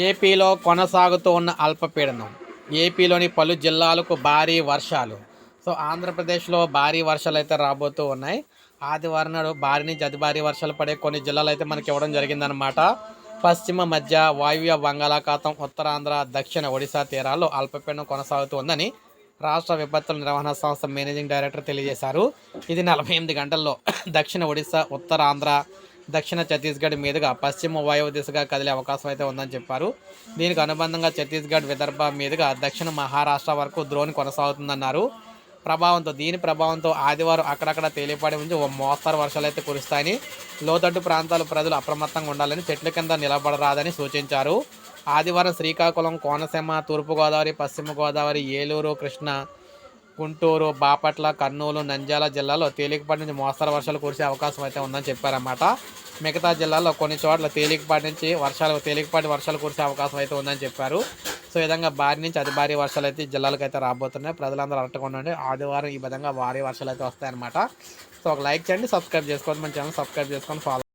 ఏపీలో కొనసాగుతూ ఉన్న అల్పపీడనం. ఏపీలోని పలు జిల్లాలకు భారీ వర్షాలు. సో ఆంధ్రప్రదేశ్లో భారీ వర్షాలు అయితే రాబోతూ ఉన్నాయి. ఆదివారం నాడు భారీ నుంచి అతి భారీ వర్షాలు పడే కొన్ని జిల్లాలు అయితే మనకి ఇవ్వడం జరిగిందనమాట పశ్చిమ మధ్య వాయువ్య బంగాళాఖాతం ఉత్తరాంధ్ర దక్షిణ ఒడిశా తీరాల్లో అల్పపీడనం కొనసాగుతూ ఉందని రాష్ట్ర విపత్తుల నిర్వహణ సంస్థ మేనేజింగ్ డైరెక్టర్ తెలియజేశారు. ఇది నలభై ఎనిమిది గంటల్లో. దక్షిణ ఒడిశా ఉత్తరాంధ్ర దక్షిణ ఛత్తీస్గఢ్ మీదుగా పశ్చిమ వాయువు దిశగా కదిలే అవకాశం అయితే ఉందని చెప్పారు. దీనికి అనుబంధంగా ఛత్తీస్గఢ్ విదర్భ మీదుగా దక్షిణ మహారాష్ట్ర వరకు ద్రోణి కొనసాగుతుందన్నారు. ప్రభావంతో దీని ప్రభావంతో ఆదివారం అక్కడక్కడ తేలిపాటి నుంచి ఓ మోస్తరు వర్షాలు అయితే కురుస్తాయని లోతట్టు ప్రాంతాల ప్రజలు అప్రమత్తంగా ఉండాలని చెట్ల కింద నిలబడరాదని సూచించారు. ఆదివారం శ్రీకాకుళం కోనసీమ తూర్పుగోదావరి పశ్చిమ గోదావరి ఏలూరు కృష్ణా గుంటూరు బాపట్ల కర్నూలు నంద్యాల జిల్లాలో తేలికపాటి నుంచి మోస్తరు వర్షాలు కురిసే అవకాశం అయితే ఉందని చెప్పారన్నమాట. మిగతా జిల్లాల్లో కొన్ని చోట్ల తేలికపాటి నుంచి వర్షాలు తేలికపాటి వర్షాలు కురిసే అవకాశం అయితే ఉందని చెప్పారు. సో ఈ విధంగా భారీ నుంచి అతి భారీ వర్షాలు అయితే జిల్లాలకు అయితే రాబోతున్నాయి. ప్రజలందరూ అలర్ట్గా ఉండండి. ఆదివారం ఈ విధంగా భారీ వర్షాలు అయితే వస్తాయన్నమాట. సో ఒక లైక్ చేయండి సబ్స్క్రైబ్ చేసుకోండి. మన ఛానల్ సబ్స్క్రైబ్ చేసుకొని ఫాలో